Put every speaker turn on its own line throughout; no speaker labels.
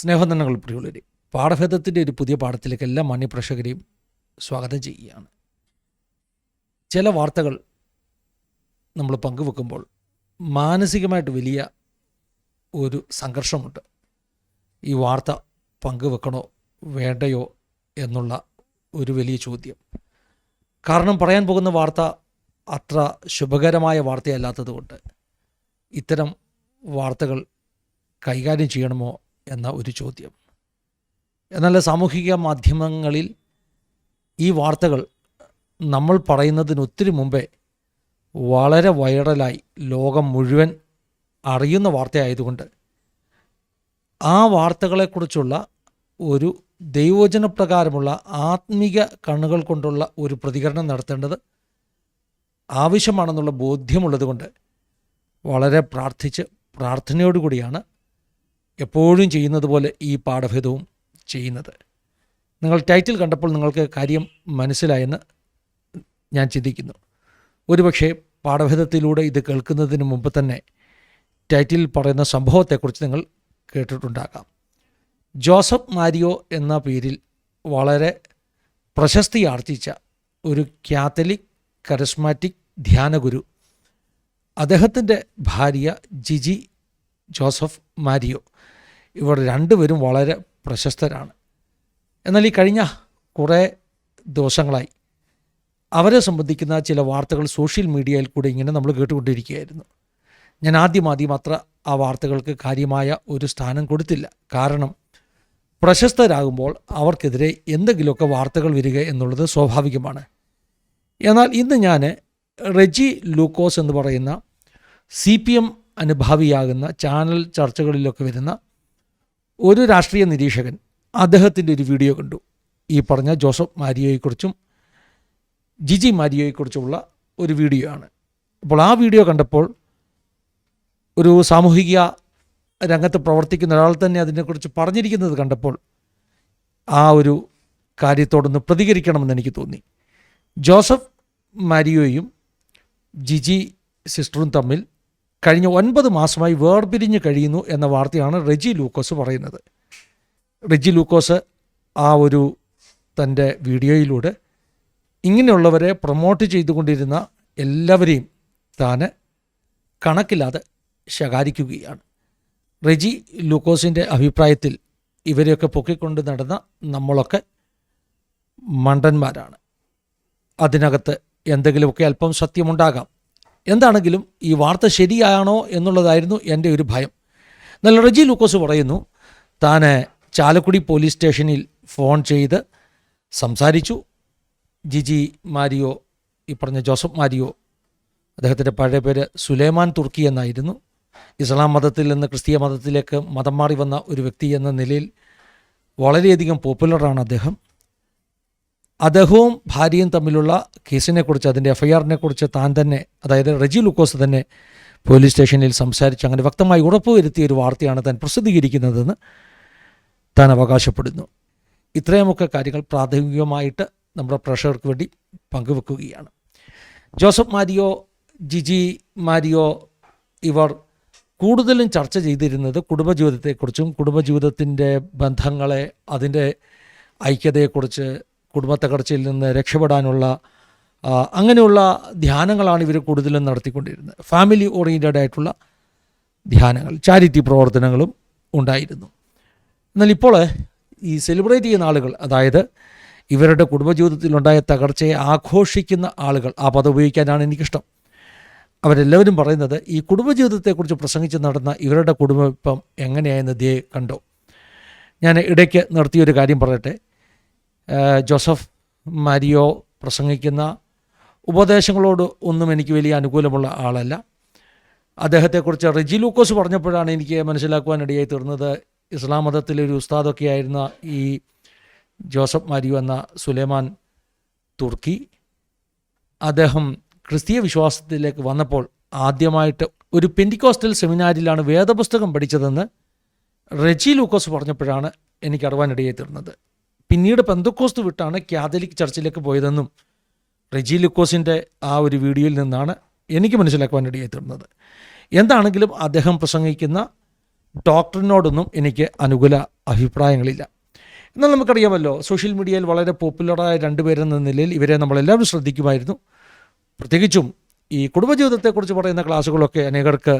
സ്നേഹനന്ദനങ്ങൾ പ്രിയുള്ളവരെ പാഠഭേദത്തിന്റെ ഒരു പുതിയ പാഠത്തിലേക്ക് എല്ലാ മാന്യപ്രേക്ഷകരെയും സ്വാഗതം ചെയ്യുകയാണ്. ചില വാർത്തകൾ നമ്മൾ പങ്കുവെക്കുമ്പോൾ മാനസികമായിട്ട് വലിയ ഒരു സംഘർഷമുണ്ട്. ഈ വാർത്ത പങ്കുവെക്കണോ വേണ്ടയോ എന്നുള്ള ഒരു വലിയ ചോദ്യം. കാരണം പറയാൻ പോകുന്ന വാർത്ത അത്ര ശുഭകരമായ വാർത്തയല്ലാത്തതുകൊണ്ട് ഇത്തരം വാർത്തകൾ കൈകാര്യം ചെയ്യണമോ എന്ന ഒരു ചോദ്യം. എന്നാൽ സാമൂഹിക മാധ്യമങ്ങളിൽ ഈ വാർത്തകൾ നമ്മൾ പറയുന്നതിന് ഒത്തിരി മുമ്പേ വളരെ വൈറലായി ലോകം മുഴുവൻ അറിയുന്ന വാർത്തയായതുകൊണ്ട് ആ വാർത്തകളെക്കുറിച്ചുള്ള ഒരു ദൈവോചന പ്രകാരമുള്ള ആത്മീക കണ്ണുകൾ കൊണ്ടുള്ള ഒരു പ്രതികരണം നടത്തേണ്ടത് ആവശ്യമാണെന്നുള്ള ബോധ്യമുള്ളതുകൊണ്ട് വളരെ പ്രാർത്ഥിച്ച് പ്രാർത്ഥനയോടുകൂടിയാണ് എപ്പോഴും ചെയ്യുന്നത് പോലെ ഈ പാഠഭേദവും ചെയ്യുന്നത്. നിങ്ങൾ ടൈറ്റിൽ കണ്ടപ്പോൾ നിങ്ങൾക്ക് കാര്യം മനസ്സിലായെന്ന് ഞാൻ ചിന്തിക്കുന്നു. ഒരുപക്ഷെ പാഠഭേദത്തിലൂടെ ഇത് കേൾക്കുന്നതിന് മുമ്പ് തന്നെ ടൈറ്റിൽ പറയുന്ന സംഭവത്തെക്കുറിച്ച് നിങ്ങൾ കേട്ടിട്ടുണ്ടാകാം. ജോസഫ് മാരിയോ എന്ന പേരിൽ വളരെ പ്രശസ്തി ആർജിച്ച ഒരു കാത്തലിക് കരസ്മാറ്റിക് ധ്യാനഗുരു അദ്ദേഹത്തിന്റെ ഭാര്യ ജിജി ജോസഫ് മാരിയോ. ഇവർ രണ്ടുപേരും വളരെ പ്രശസ്തരാണ്. എന്നാൽ ഈ കഴിഞ്ഞ കുറേ ദിവസങ്ങളായി അവരെ സംബന്ധിക്കുന്ന ചില വാർത്തകൾ സോഷ്യൽ മീഡിയയിൽ കൂടെ ഇങ്ങനെ നമ്മൾ കേട്ടുകൊണ്ടിരിക്കുകയായിരുന്നു. ഞാൻ ആദ്യം ആദ്യം അത്ര ആ വാർത്തകൾക്ക് കാര്യമായ ഒരു സ്ഥാനം കൊടുത്തില്ല. കാരണം പ്രശസ്തരാകുമ്പോൾ അവർക്കെതിരെ എന്തെങ്കിലുമൊക്കെ വാർത്തകൾ വരിക എന്നുള്ളത് സ്വാഭാവികമാണ്. എന്നാൽ ഇന്ന് ഞാൻ റെജി ലൂക്കോസ് എന്ന് പറയുന്ന സി പി എം അനുഭാവിയാകുന്ന ചാനൽ ചർച്ചകളിലൊക്കെ വരുന്ന ഒരു രാഷ്ട്രീയ നിരീക്ഷകൻ അദ്ദേഹത്തിന്റെ ഒരു വീഡിയോ കണ്ടു. ഈ പറഞ്ഞ ജോസഫ് മാരിയോയെക്കുറിച്ചും ജിജി മാരിയോയെക്കുറിച്ചുമുള്ള ഒരു വീഡിയോ ആണ്. അപ്പോൾ ആ വീഡിയോ കണ്ടപ്പോൾ ഒരു സാമൂഹിക രംഗത്ത് പ്രവർത്തിക്കുന്ന ഒരാൾ തന്നെ അതിനെക്കുറിച്ച് പറഞ്ഞിരിക്കുന്നത് കണ്ടപ്പോൾ ആ ഒരു കാര്യത്തോടൊന്ന് പ്രതികരിക്കണമെന്ന് എനിക്ക് തോന്നി. ജോസഫ് മാരിയോയും ജിജി സിസ്റ്ററും തമ്മിൽ കഴിഞ്ഞ ഒൻപത് മാസമായി വേർപിരിഞ്ഞ് കഴിയുന്നു എന്ന വാർത്തയാണ് റെജി ലൂക്കോസ് പറയുന്നത്. റെജി ലൂക്കോസ് ആ ഒരു തന്റെ വീഡിയോയിലൂടെ ഇങ്ങനെയുള്ളവരെ പ്രൊമോട്ട് ചെയ്തുകൊണ്ടിരുന്ന എല്ലാവരെയും താൻ കണക്കില്ലാതെ ശകാരിക്കുകയാണ്. റെജി ലൂക്കോസിന്റെ അഭിപ്രായത്തിൽ ഇവരെയൊക്കെ പൊക്കിക്കൊണ്ട് നടന്ന നമ്മളൊക്കെ മണ്ടന്മാരാണ്. അതിനകത്ത് എന്തെങ്കിലുമൊക്കെ അല്പം സത്യമുണ്ടാകാം. എന്താണെങ്കിലും ഈ വാർത്ത ശരിയാണോ എന്നുള്ളതായിരുന്നു എന്റെ ഒരു ഭയം. എന്നാൽ റജി ലൂക്കോസ് പറയുന്നു താൻ ചാലക്കുടി പോലീസ് സ്റ്റേഷനിൽ ഫോൺ ചെയ്ത് സംസാരിച്ചു. ജിജി മാരിയോ ഈ പറഞ്ഞ ജോസഫ് മാരിയോ അദ്ദേഹത്തിന്റെ പഴയ പേര് സുലൈമാൻ തുർക്കി എന്നായിരുന്നു. ഇസ്ലാം മതത്തിൽ നിന്ന് ക്രിസ്തീയ മതത്തിലേക്ക് മതം മാറി വന്ന ഒരു വ്യക്തി എന്ന നിലയിൽ വളരെയധികം പോപ്പുലറാണ് അദ്ദേഹം. അദ്ദേഹവും ഭാര്യയും തമ്മിലുള്ള കേസിനെക്കുറിച്ച് അതിന്റെ എഫ്ഐആറിനെ കുറിച്ച് താൻ തന്നെ അതായത് റെജി ലുക്കോസ് തന്നെ പോലീസ് സ്റ്റേഷനിൽ സംസാരിച്ച് അങ്ങനെ വ്യക്തമായി ഉറപ്പുവരുത്തിയ ഒരു വാർത്തയാണ് താൻ പ്രസിദ്ധീകരിക്കുന്നതെന്ന് താൻ അവകാശപ്പെടുന്നു. ഇത്രയുമൊക്കെ കാര്യങ്ങൾ പ്രാഥമികമായിട്ട് നമ്മുടെ പ്രഷർക്ക് വേണ്ടി പങ്കുവെക്കുകയാണ്. ജോസഫ് മാരിയോ ജിജി മാരിയോ ഇവർ കൂടുതലും ചർച്ച ചെയ്തിരുന്നത് കുടുംബജീവിതത്തെക്കുറിച്ചും കുടുംബജീവിതത്തിന്റെ ബന്ധങ്ങളെ അതിന്റെ ഐക്യതയെക്കുറിച്ച് കുടുംബത്തകർച്ചയിൽ നിന്ന് രക്ഷപ്പെടാനുള്ള അങ്ങനെയുള്ള ധ്യാനങ്ങളാണ് ഇവർ കൂടുതലും നടത്തിക്കൊണ്ടിരുന്നത്. ഫാമിലി ഓറിയന്റഡ് ആയിട്ടുള്ള ധ്യാനങ്ങൾ ചാരിറ്റി പ്രവർത്തനങ്ങളും ഉണ്ടായിരുന്നു. എന്നാൽ ഇപ്പോൾ ഈ സെലിബ്രേറ്റ് ചെയ്യുന്ന ആളുകൾ അതായത് ഇവരുടെ കുടുംബജീവിതത്തിലുണ്ടായ തകർച്ചയെ ആഘോഷിക്കുന്ന ആളുകൾ ആ പദം ഉപയോഗിക്കാനാണ് എനിക്കിഷ്ടം. അവരെല്ലാവരും പറയുന്നത് ഈ കുടുംബജീവിതത്തെക്കുറിച്ച് പ്രസംഗിച്ച് നടന്ന ഇവരുടെ കുടുംബം എങ്ങനെയായെന്ന് ദേ കണ്ടോ. ഞാൻ ഇടയ്ക്ക് നിർത്തിയൊരു കാര്യം പറയട്ടെ. ജോസഫ് മരിയോ പ്രസംഗിക്കുന്ന ഉപദേശങ്ങളോട് ഒന്നും എനിക്ക് വലിയ അനുകൂലമുള്ള ആളല്ല. അദ്ദേഹത്തെക്കുറിച്ച് റെജി ലൂക്കോസ് പറഞ്ഞപ്പോഴാണ് എനിക്ക് മനസ്സിലാക്കുവാനിടയായി തീർന്നത്. ഇസ്ലാം മതത്തിലൊരു ഉസ്താദൊക്കെ ആയിരുന്ന ഈ ജോസഫ് മരിയോ എന്ന സുലൈമാൻ തുർക്കി അദ്ദേഹം ക്രിസ്തീയ വിശ്വാസത്തിലേക്ക് വന്നപ്പോൾ ആദ്യമായിട്ട് ഒരു പെന്റിക്കോസ്റ്റൽ സെമിനാരിലാണ് വേദപുസ്തകം പഠിച്ചതെന്ന് റെജി ലൂക്കോസ് പറഞ്ഞപ്പോഴാണ് എനിക്ക് അറിവാനിടയായി തീർന്നത്. പിന്നീട് പെന്തക്കോസ്ത് വിട്ടാണ് കാതലിക് ചർച്ചിലേക്ക് പോയതെന്നും റെജി ലുക്കോസിന്റെ ആ ഒരു വീഡിയോയിൽ നിന്നാണ് എനിക്ക് മനസ്സിലാക്കുവാനിടയായി തീർന്നത് എന്താണെങ്കിലും അദ്ദേഹം പ്രസംഗിക്കുന്ന ഡോക്ടറിനോടൊന്നും എനിക്ക് അനുകൂല അഭിപ്രായങ്ങളില്ല. എന്നാൽ നമുക്കറിയാമല്ലോ സോഷ്യൽ മീഡിയയിൽ വളരെ പോപ്പുലറായ രണ്ടുപേരെന്ന നിലയിൽ ഇവരെ നമ്മളെല്ലാവരും ശ്രദ്ധിക്കുമായിരുന്നു. പ്രത്യേകിച്ചും ഈ കുടുംബജീവിതത്തെക്കുറിച്ച് പറയുന്ന ക്ലാസ്സുകളൊക്കെ അനേകർക്ക്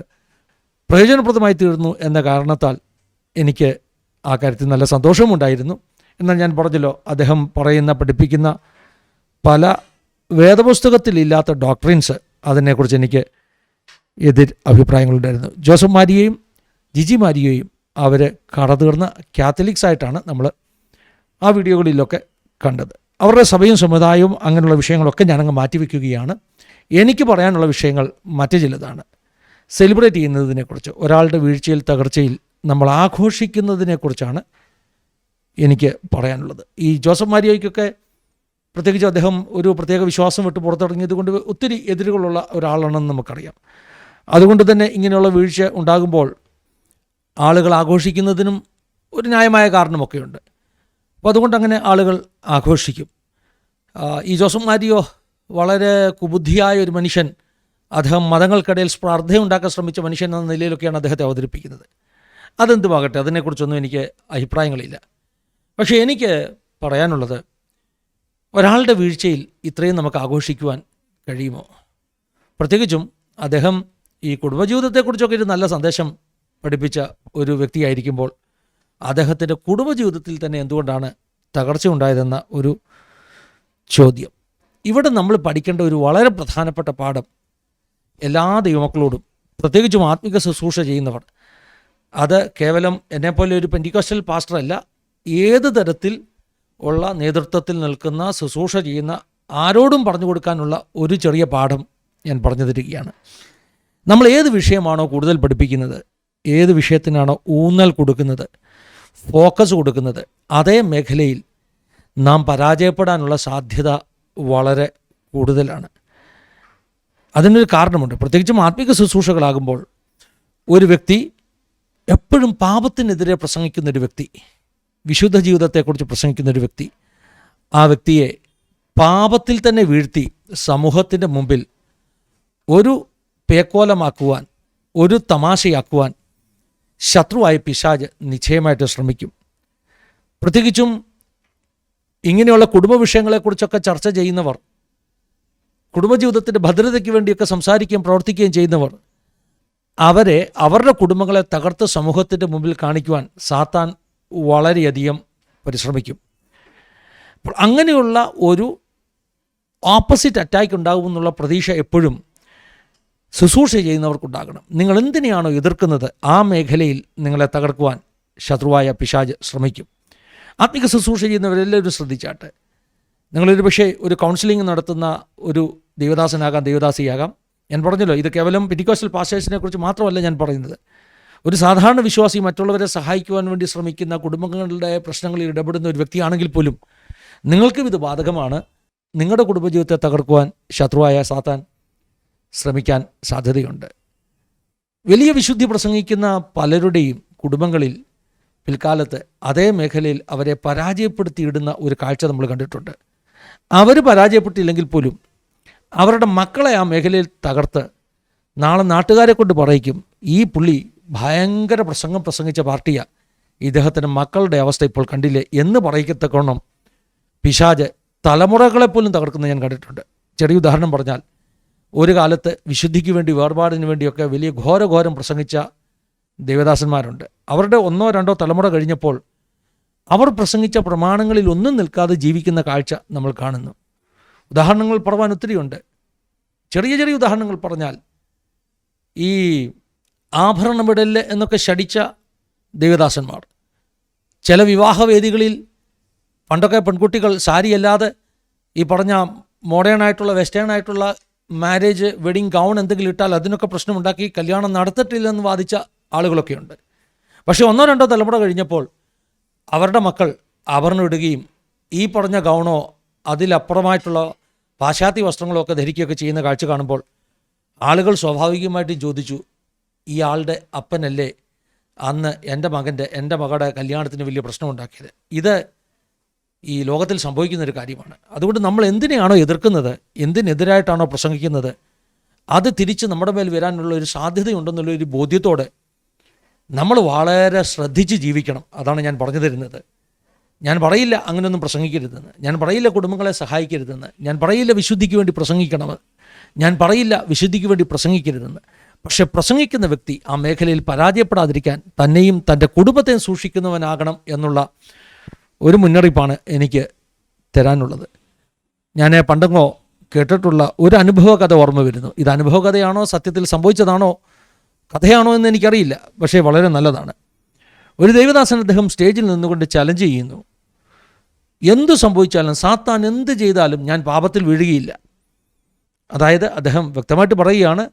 പ്രയോജനപ്രദമായി തീർന്നു എന്ന കാരണത്താൽ എനിക്ക് ആ കാര്യത്തിൽ നല്ല സന്തോഷമുണ്ടായിരുന്നു. എന്നാൽ ഞാൻ പറഞ്ഞല്ലോ അദ്ദേഹം പറയുന്ന പഠിപ്പിക്കുന്ന പല വേദപുസ്തകത്തിലില്ലാത്ത ഡോക്ടറിൻസ് അതിനെക്കുറിച്ച് എനിക്ക് എതിർ അഭിപ്രായങ്ങളുണ്ടായിരുന്നു. ജോസഫ് മാരിയെയും ജിജി മാരിയെയും അവർ കടതീർന്ന കാത്തലിക്സ് ആയിട്ടാണ് നമ്മൾ ആ വീഡിയോകളിലൊക്കെ കണ്ടത്. അവരുടെ സഭയും സമുദായവും അങ്ങനെയുള്ള വിഷയങ്ങളൊക്കെ ഞാനങ്ങ് മാറ്റിവെക്കുകയാണ്. എനിക്ക് പറയാനുള്ള വിഷയങ്ങൾ മറ്റു ചിലതാണ്. സെലിബ്രേറ്റ് ചെയ്യുന്നതിനെക്കുറിച്ച് ഒരാളുടെ വീഴ്ചയിൽ തകർച്ചയിൽ നമ്മൾ ആഘോഷിക്കുന്നതിനെക്കുറിച്ചാണ് എനിക്ക് പറയാനുള്ളത്. ഈ ജോസഫ് മാരിയോയ്ക്കൊക്കെ പ്രത്യേകിച്ച് അദ്ദേഹം ഒരു പ്രത്യേക വിശ്വാസം വിട്ട് പുറത്തിറങ്ങിയത് കൊണ്ട് ഒത്തിരി എതിരുകളുള്ള ഒരാളാണെന്ന് നമുക്കറിയാം. അതുകൊണ്ട് തന്നെ ഇങ്ങനെയുള്ള വീഴ്ച ഉണ്ടാകുമ്പോൾ ആളുകൾ ആഘോഷിക്കുന്നതിനും ഒരു ന്യായമായ കാരണമൊക്കെയുണ്ട്. അപ്പോൾ അതുകൊണ്ട് അങ്ങനെ ആളുകൾ ആഘോഷിക്കും. ഈ ജോസഫ് മാരിയോ വളരെ കുബുദ്ധിയായ ഒരു മനുഷ്യൻ. അദ്ദേഹം മതങ്ങൾക്കിടയിൽ സ്പർദ്ധയുണ്ടാക്കാൻ ശ്രമിച്ച മനുഷ്യൻ എന്ന നിലയിലൊക്കെയാണ് അദ്ദേഹത്തെ അവതരിപ്പിക്കുന്നത്. അതെന്തുമാകട്ടെ അതിനെക്കുറിച്ചൊന്നും എനിക്ക് അഭിപ്രായങ്ങളില്ല. പക്ഷേ എനിക്ക് പറയാനുള്ളത് ഒരാളുടെ വീഴ്ചയിൽ ഇത്രയും നമുക്ക് ആഘോഷിക്കുവാൻ കഴിയുമോ? പ്രത്യേകിച്ചും അദ്ദേഹം ഈ കുടുംബജീവിതത്തെക്കുറിച്ചൊക്കെ ഒരു നല്ല സന്ദേശം പഠിപ്പിച്ച ഒരു വ്യക്തിയായിരിക്കുമ്പോൾ അദ്ദേഹത്തിന്റെ കുടുംബജീവിതത്തിൽ തന്നെ എന്തുകൊണ്ടാണ് തകർച്ച ഉണ്ടായതെന്ന ഒരു ചോദ്യം. ഇവിടെ നമ്മൾ പഠിക്കേണ്ട ഒരു വളരെ പ്രധാനപ്പെട്ട പാഠം എല്ലാ ദൈവമക്കളോടും പ്രത്യേകിച്ചും ആത്മിക ശുശ്രൂഷ ചെയ്യുന്നവർ. അത് കേവലം എന്നെപ്പോലെ ഒരു പെന്റിക്കോസ്റ്റൽ പാസ്റ്ററല്ല ഏത് തരത്തിൽ ഉള്ള നേതൃത്വത്തിൽ നിൽക്കുന്ന ശുശ്രൂഷ ചെയ്യുന്ന ആരോടും പറഞ്ഞു കൊടുക്കാനുള്ള ഒരു ചെറിയ പാഠം ഞാൻ പറഞ്ഞു തരികയാണ്. നമ്മൾ ഏത് വിഷയമാണോ കൂടുതൽ പഠിപ്പിക്കുന്നത്? ഏത് വിഷയത്തിനാണോ ഊന്നൽ കൊടുക്കുന്നത്? ഫോക്കസ് കൊടുക്കുന്നത്? അതേ മേഖലയിൽ നാം പരാജയപ്പെടാനുള്ള സാധ്യത വളരെ കൂടുതലാണ്. അതിനൊരു കാരണമുണ്ട്. പ്രത്യേകിച്ചും ആത്മീക ശുശ്രൂഷകളാകുമ്പോൾ ഒരു വ്യക്തി എപ്പോഴും പാപത്തിനെതിരെ പ്രസംഗിക്കുന്നൊരു വ്യക്തി വിശുദ്ധ ജീവിതത്തെക്കുറിച്ച് പ്രസംഗിക്കുന്ന ഒരു വ്യക്തി ആ വ്യക്തിയെ പാപത്തിൽ തന്നെ വീഴ്ത്തി സമൂഹത്തിന്റെ മുമ്പിൽ ഒരു പേക്കോലമാക്കുവാൻ ഒരു തമാശയാക്കുവാൻ ശത്രുവായ പിശാജ് നിശ്ചയമായിട്ട് ശ്രമിക്കും. പ്രത്യേകിച്ചും ഇങ്ങനെയുള്ള കുടുംബ വിഷയങ്ങളെക്കുറിച്ചൊക്കെ ചർച്ച ചെയ്യുന്നവർ കുടുംബജീവിതത്തിന്റെ ഭദ്രതയ്ക്ക് വേണ്ടിയൊക്കെ സംസാരിക്കുകയും പ്രവർത്തിക്കുകയും ചെയ്യുന്നവർ അവരെ അവരുടെ കുടുംബങ്ങളെ തകർത്ത് സമൂഹത്തിന്റെ മുമ്പിൽ കാണിക്കുവാൻ സാത്താൻ വളരെയധികം പരിശ്രമിക്കും. അപ്പോൾ അങ്ങനെയുള്ള ഒരു ഓപ്പോസിറ്റ് അറ്റാക്ക് ഉണ്ടാകും എന്നുള്ള പ്രതീക്ഷ എപ്പോഴും ശുശ്രൂഷ ചെയ്യുന്നവർക്കുണ്ടാകണം. നിങ്ങൾ എന്തിനെയാണോ എതിർക്കുന്നത് ആ മേഖലയിൽ നിങ്ങളെ തകർക്കുവാൻ ശത്രുവായ പിശാജ് ശ്രമിക്കും. ആത്മിക ശുശ്രൂഷ ചെയ്യുന്നവരെല്ലാവരും ശ്രദ്ധിച്ചാട്ടെ. നിങ്ങളൊരു പക്ഷേ ഒരു കൗൺസിലിംഗ് നടത്തുന്ന ഒരു ദേവദാസനാകാം ദേവദാസിയാകാം. ഞാൻ പറഞ്ഞല്ലോ ഇത് കേവലം പെറ്റിക്കോസ്റ്റൽ പാസ്റ്റേഴ്സിനെ കുറിച്ച് മാത്രമല്ല ഞാൻ പറയുന്നത്. ഒരു സാധാരണ വിശ്വാസി മറ്റുള്ളവരെ സഹായിക്കുവാൻ വേണ്ടി ശ്രമിക്കുന്ന കുടുംബങ്ങളുടെ പ്രശ്നങ്ങളിൽ ഇടപെടുന്ന ഒരു വ്യക്തിയാണെങ്കിൽ പോലും നിങ്ങൾക്കും ഇത് ബാധകമാണ്. നിങ്ങളുടെ കുടുംബജീവിതത്തെ തകർക്കുവാൻ ശത്രുവായ സാത്താൻ ശ്രമിക്കാൻ സാധ്യതയുണ്ട്. വലിയ വിശുദ്ധി പ്രസംഗിക്കുന്ന പലരുടെയും കുടുംബങ്ങളിൽ പിൽക്കാലത്ത് അതേ മേഖലയിൽ അവരെ പരാജയപ്പെടുത്തിയിടുന്ന ഒരു കാഴ്ച നമ്മൾ കണ്ടിട്ടുണ്ട്. അവർ പരാജയപ്പെട്ടില്ലെങ്കിൽ പോലും അവരുടെ മക്കളെ ആ മേഖലയിൽ തകർത്ത് നാളെ നാട്ടുകാരെ കൊണ്ട് പറയിക്കും ഈ പുള്ളി ഭയങ്കര പ്രസംഗം പ്രസംഗിച്ച പാർട്ടിയാണ് ഇദ്ദേഹത്തിന്റെ മക്കളുടെ അവസ്ഥ ഇപ്പോൾ കണ്ടില്ലേ എന്ന് പറയിക്കത്തക്കോണം പിശാജ് തലമുറകളെ പോലും തകർക്കുന്നത് ഞാൻ കണ്ടിട്ടുണ്ട്. ചെറിയ ഉദാഹരണം പറഞ്ഞാൽ ഒരു കാലത്ത് വിശുദ്ധിക്ക് വേണ്ടി വേർപാടിന് വേണ്ടിയൊക്കെ വലിയ ഘോരഘോരം പ്രസംഗിച്ച ദേവദാസന്മാരുണ്ട്. അവരുടെ ഒന്നോ രണ്ടോ തലമുറ കഴിഞ്ഞപ്പോൾ അവർ പ്രസംഗിച്ച പ്രമാണങ്ങളിൽ ഒന്നും നിൽക്കാതെ ജീവിക്കുന്ന കാഴ്ച നമ്മൾ കാണുന്നു. ഉദാഹരണങ്ങൾ പറവാൻ ഒത്തിരിയുണ്ട്. ചെറിയ ചെറിയ ഉദാഹരണങ്ങൾ പറഞ്ഞാൽ ഈ ആഭരണമിടൽ എന്നൊക്കെ ശടിച്ച ദേവദാസന്മാർ. ചില വിവാഹവേദികളിൽ പണ്ടൊക്കെ പെൺകുട്ടികൾ സാരിയല്ലാതെ ഈ പറഞ്ഞ മോഡേൺ ആയിട്ടുള്ള വെസ്റ്റേൺ ആയിട്ടുള്ള മാരേജ് വെഡിങ് ഗൗൺ എന്തെങ്കിലും ഇട്ടാൽ അതിനൊക്കെ പ്രശ്നമുണ്ടാക്കി കല്യാണം നടത്തിട്ടില്ലെന്ന് വാദിച്ച ആളുകളൊക്കെയുണ്ട്. പക്ഷേ ഒന്നോ രണ്ടോ തലമുറ കഴിഞ്ഞപ്പോൾ അവരുടെ മക്കൾ ആഭരണം ഇടുകയും ഈ പറഞ്ഞ ഗൗണോ അതിലപ്പുറമായിട്ടുള്ള പാശ്ചാത്യ വസ്ത്രങ്ങളോ ഒക്കെ ധരിക്കുകയൊക്കെ ചെയ്യുന്ന കാഴ്ച കാണുമ്പോൾ ആളുകൾ സ്വാഭാവികമായിട്ടും ചോദിച്ചു ഈ ആളുടെ അപ്പനല്ലേ അന്ന് എന്റെ മകന്റെ എന്റെ മകളുടെ കല്യാണത്തിന് വലിയ പ്രശ്നം പ്രശ്നമുണ്ടാക്കിയത്. ഇത് ഈ ലോകത്തിൽ സംഭവിക്കുന്ന ഒരു കാര്യമാണ്. അതുകൊണ്ട് നമ്മൾ എന്തിനെയാണോ എതിർക്കുന്നത് എന്തിനെതിരായിട്ടാണോ പ്രസംഗിക്കുന്നത് അത് തിരിച്ച് നമ്മുടെ മേൽ വരാനുള്ള ഒരു സാധ്യതയുണ്ടെന്നുള്ള ഒരു ബോധ്യത്തോടെ നമ്മൾ വളരെ ശ്രദ്ധിച്ച് ജീവിക്കണം. അതാണ് ഞാൻ പറഞ്ഞു തരുന്നത്. ഞാൻ പറയില്ല അങ്ങനെയൊന്നും പ്രസംഗിക്കരുതെന്ന്. ഞാൻ പറയില്ല കുടുംബങ്ങളെ സഹായിക്കരുതെന്ന്. ഞാൻ പറയില്ല വിശുദ്ധിക്ക് വേണ്ടി പ്രസംഗിക്കണമെന്ന് ഞാൻ പറയില്ല വിശുദ്ധിക്ക് വേണ്ടി പ്രസംഗിക്കരുതെന്ന്. പക്ഷെ പ്രസംഗിക്കുന്ന വ്യക്തി ആ മേഖലയിൽ പരാജയപ്പെടാതിരിക്കാൻ തന്നെയും തന്റെ കുടുംബത്തെയും സൂക്ഷിക്കുന്നവനാകണം എന്നുള്ള ഒരു മുന്നറിയിപ്പാണ് എനിക്ക് തരാനുള്ളത്. ഞാൻ പണ്ടങ്ങോ കേട്ടിട്ടുള്ള ഒരു അനുഭവ കഥ ഓർമ്മ വരുന്നു. ഇത് അനുഭവ കഥയാണോ സത്യത്തിൽ സംഭവിച്ചതാണോ കഥയാണോ എന്ന് എനിക്കറിയില്ല പക്ഷേ വളരെ നല്ലതാണ്. ഒരു ദേവദാസൻ അദ്ദേഹം സ്റ്റേജിൽ നിന്നുകൊണ്ട് ചലഞ്ച് ചെയ്യുന്നു. എന്തു സംഭവിച്ചാലും സാത്താൻ എന്ത് ചെയ്താലും ഞാൻ പാപത്തിൽ വീഴുകയില്ല. അതായത് അദ്ദേഹം വ്യക്തമായിട്ട് പറയുകയാണ്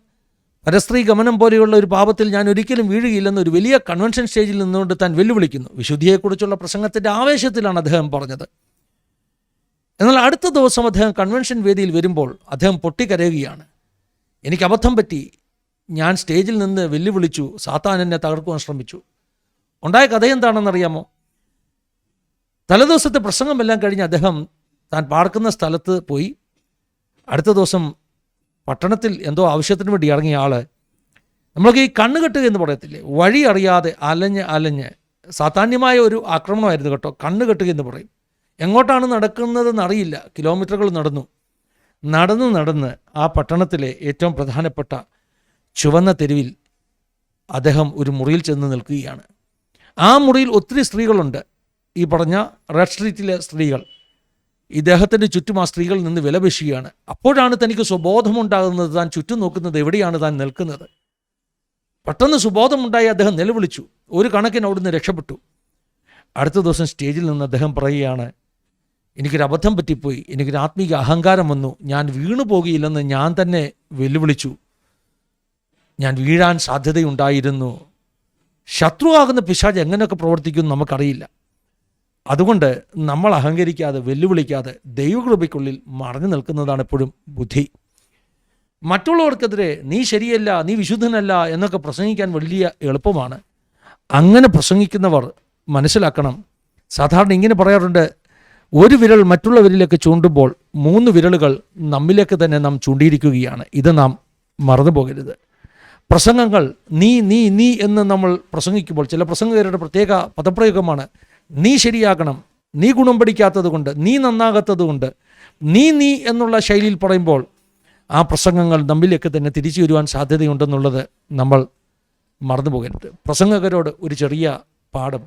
പരസ്ത്രീ ഗമനം പോലെയുള്ള ഒരു പാപത്തിൽ ഞാൻ ഒരിക്കലും വീഴുകയില്ലെന്ന് ഒരു വലിയ കൺവെൻഷൻ സ്റ്റേജിൽ നിന്നുകൊണ്ട് താൻ വെല്ലുവിളിക്കുന്നു. വിശുദ്ധിയെക്കുറിച്ചുള്ള പ്രസംഗത്തിന്റെ ആവേശത്തിലാണ് അദ്ദേഹം പറഞ്ഞത്. എന്നാൽ അടുത്ത ദിവസം അദ്ദേഹം കൺവെൻഷൻ വേദിയിൽ വരുമ്പോൾ അദ്ദേഹം പൊട്ടിക്കരയുകയാണ്. എനിക്ക് അബദ്ധം പറ്റി. ഞാൻ സ്റ്റേജിൽ നിന്ന് വെല്ലുവിളിച്ചു. സാത്താൻ എന്നെ തകർക്കുവാൻ ശ്രമിച്ചു. ഉണ്ടായ കഥ എന്താണെന്നറിയാമോ തലേദിവസത്തെ പ്രസംഗമെല്ലാം കഴിഞ്ഞ് അദ്ദേഹം താൻ പാർക്കുന്ന സ്ഥലത്ത് പോയി. അടുത്ത ദിവസം പട്ടണത്തിൽ എന്തോ ആവശ്യത്തിന് വേണ്ടി ഇറങ്ങിയ ആൾ നമ്മൾക്ക് ഈ കണ്ണ് കെട്ടുക എന്ന് പറയത്തില്ലേ? വഴി അറിയാതെ അലഞ്ഞ് അലഞ്ഞ് സാധാന്യമായ ഒരു ആക്രമണമായിരുന്നു കേട്ടോ കണ്ണ് കെട്ടുക എന്ന് പറയും. എങ്ങോട്ടാണ് നടക്കുന്നതെന്ന് അറിയില്ല കിലോമീറ്ററുകൾ നടന്നു. നടന്ന് നടന്ന് ആ പട്ടണത്തിലെ ഏറ്റവും പ്രധാനപ്പെട്ട ചുവന്ന തെരുവിൽ അദ്ദേഹം ഒരു മുറിയിൽ ചെന്ന് നിൽക്കുകയാണ്. ആ മുറിയിൽ ഒത്തിരി സ്ത്രീകളുണ്ട്. ഈ പറഞ്ഞ റെഡ് സ്ട്രീറ്റിലെ സ്ത്രീകൾ. ഇദ്ദേഹത്തിന്റെ ചുറ്റും ആ സ്ത്രീകളിൽ നിന്ന് വിലപേശുകയാണ് അപ്പോഴാണ് തനിക്ക് സുബോധമുണ്ടാകുന്നത്. താൻ ചുറ്റും നോക്കുന്നത് എവിടെയാണ് താൻ നിൽക്കുന്നത്? പെട്ടെന്ന് സുബോധമുണ്ടായി അദ്ദേഹം നിലവിളിച്ചു. ഒരു കണക്കിന് അവിടുന്ന് രക്ഷപ്പെട്ടു. അടുത്ത ദിവസം സ്റ്റേജിൽ നിന്ന് അദ്ദേഹം പറയുകയാണ് എനിക്കൊരു അബദ്ധം പറ്റിപ്പോയി. എനിക്കൊരു ആത്മീക അഹങ്കാരം വന്നു. ഞാൻ വീണു പോകുകയില്ലെന്ന് ഞാൻ തന്നെ വെല്ലുവിളിച്ചു. ഞാൻ വീഴാൻ സാധ്യതയുണ്ടായിരുന്നു. ശത്രുവാകുന്ന പിശാജ് എങ്ങനെയൊക്കെ പ്രവർത്തിക്കും നമുക്കറിയില്ല. അതുകൊണ്ട് നമ്മൾ അഹങ്കരിക്കാതെ വെല്ലുവിളിക്കാതെ ദൈവകൃപയ്ക്കുള്ളിൽ മറഞ്ഞു നിൽക്കുന്നതാണ് എപ്പോഴും ബുദ്ധി. മറ്റുള്ളവർക്കെതിരെ നീ ശരിയല്ല നീ വിശുദ്ധനല്ല എന്നൊക്കെ പ്രസംഗിക്കാൻ വലിയ എളുപ്പമാണ്. അങ്ങനെ പ്രസംഗിക്കുന്നവർ മനസ്സിലാക്കണം. സാധാരണ ഇങ്ങനെ പറയാറുണ്ട് ഒരു വിരൽ മറ്റുള്ളവരിലേക്ക് ചൂണ്ടുമ്പോൾ മൂന്ന് വിരലുകൾ നമ്മിലേക്ക് തന്നെ നാം ചൂണ്ടിയിരിക്കുകയാണ്. ഇത് നാം മറന്നു പോകരുത്. പ്രസംഗങ്ങൾ നീ നീ നീ എന്ന് നമ്മൾ പ്രസംഗിക്കുമ്പോൾ ചില പ്രസംഗകരുടെ പ്രത്യേക പദപ്രയോഗമാണ് നീ ശരിയാകണം. നീ ഗുണം പഠിക്കാത്തത് കൊണ്ട് നീ നന്നാകാത്തത് കൊണ്ട് നീ നീ എന്നുള്ള ശൈലിയിൽ പറയുമ്പോൾ ആ പ്രസംഗങ്ങൾ നമ്മിലേക്ക് തന്നെ തിരിച്ചു വരുവാൻ സാധ്യതയുണ്ടെന്നുള്ളത് നമ്മൾ മറന്നു പോകരുത്. പ്രസംഗകരോട് ഒരു ചെറിയ പാഠം.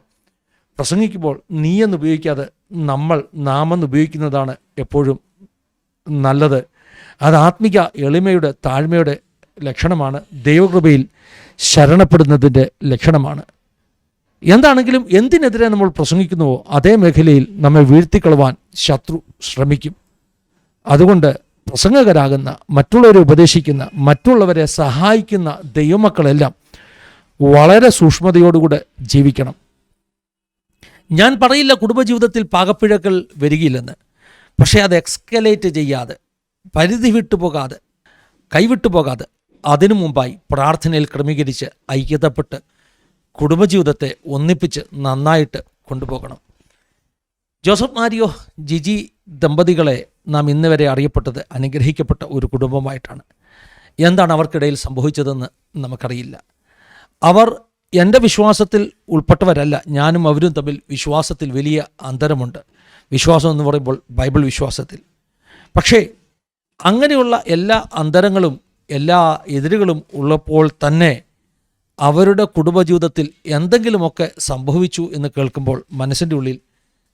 പ്രസംഗിക്കുമ്പോൾ നീ എന്ന് ഉപയോഗിക്കാതെ നമ്മൾ നാം എന്ന് ഉപയോഗിക്കുന്നതാണ് എപ്പോഴും നല്ലത്. അത് ആത്മിക എളിമയുടെ താഴ്മയുടെ ലക്ഷണമാണ്. ദൈവകൃപയിൽ ശരണപ്പെടുന്നതിന്റെ ലക്ഷണമാണ്. എന്താണെങ്കിലും എന്തിനെതിരെ നമ്മൾ പ്രസംഗിക്കുന്നുവോ അതേ മേഖലയിൽ നമ്മെ വീഴ്ത്തിക്കളവാൻ ശത്രു ശ്രമിക്കും. അതുകൊണ്ട് പ്രസംഗകരാകുന്ന മറ്റുള്ളവരെ ഉപദേശിക്കുന്ന മറ്റുള്ളവരെ സഹായിക്കുന്ന ദൈവമക്കളെല്ലാം വളരെ സൂക്ഷ്മതയോടുകൂടെ ജീവിക്കണം. ഞാൻ പറയില്ല കുടുംബജീവിതത്തിൽ പാകപ്പിഴകൾ വരികയില്ലെന്ന്. പക്ഷേ അത് എക്സ്കലേറ്റ് ചെയ്യാതെ പരിധി വിട്ടുപോകാതെ കൈവിട്ടു പോകാതെ അതിനു മുമ്പായി പ്രാർത്ഥനയിൽ ക്രമീകരിച്ച് ഐക്യതപ്പെട്ട് കുടുംബജീവിതത്തെ ഒന്നിപ്പിച്ച് നന്നായിട്ട് കൊണ്ടുപോകണം. ജോസഫ് മാരിയോ ജിജി ദമ്പതികളെ നാം ഇന്ന് വരെ അറിയപ്പെട്ടത് അനുഗ്രഹിക്കപ്പെട്ട ഒരു കുടുംബമായിട്ടാണ്. എന്താണ് അവർക്കിടയിൽ സംഭവിച്ചതെന്ന് നമുക്കറിയില്ല. അവർ എന്റെ വിശ്വാസത്തിൽ ഉൾപ്പെട്ടവരല്ല ഞാനും അവരും തമ്മിൽ വിശ്വാസത്തിൽ വലിയ അന്തരമുണ്ട്. വിശ്വാസം എന്ന് പറയുമ്പോൾ ബൈബിൾ വിശ്വാസത്തിൽ. പക്ഷേ അങ്ങനെയുള്ള എല്ലാ അന്തരങ്ങളും എല്ലാ എതിരുകളും ഉള്ളപ്പോൾ തന്നെ അവരുടെ കുടുംബജീവിതത്തിൽ എന്തെങ്കിലുമൊക്കെ സംഭവിച്ചു എന്ന് കേൾക്കുമ്പോൾ മനസ്സിന്റെ ഉള്ളിൽ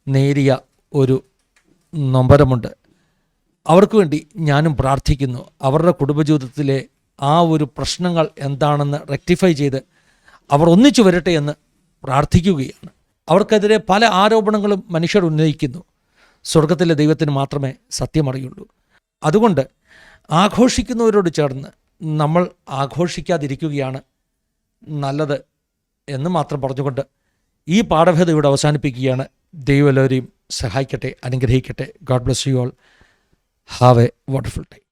നേരിയ ഒരു നൊമ്പരമുണ്ട്. അവർക്ക് വേണ്ടി ഞാനും പ്രാർത്ഥിക്കുന്നു. അവരുടെ കുടുംബജീവിതത്തിലെ ആ ഒരു പ്രശ്നങ്ങൾ എന്താണെന്ന് റെക്ടിഫൈ ചെയ്ത് അവർ ഒന്നിച്ചു വരട്ടെ എന്ന് പ്രാർത്ഥിക്കുകയാണ്. അവർക്കെതിരെ പല ആരോപണങ്ങളും മനുഷ്യർ ഉന്നയിക്കുന്നു. സ്വർഗത്തിലെ ദൈവത്തിന് മാത്രമേ സത്യമറിയുള്ളൂ. അതുകൊണ്ട് ആഘോഷിക്കുന്നവരോട് ചേർന്ന് നമ്മൾ ആഘോഷിക്കാതിരിക്കുകയാണ് നല്ലത് എന്ന് മാത്രം പറഞ്ഞുകൊണ്ട് ഈ പാഠഭേദം ഇവിടെ അവസാനിപ്പിക്കുകയാണ്. ദൈവം എല്ലാവരെയും സഹായിക്കട്ടെ അനുഗ്രഹിക്കട്ടെ. God bless you all have a wonderful day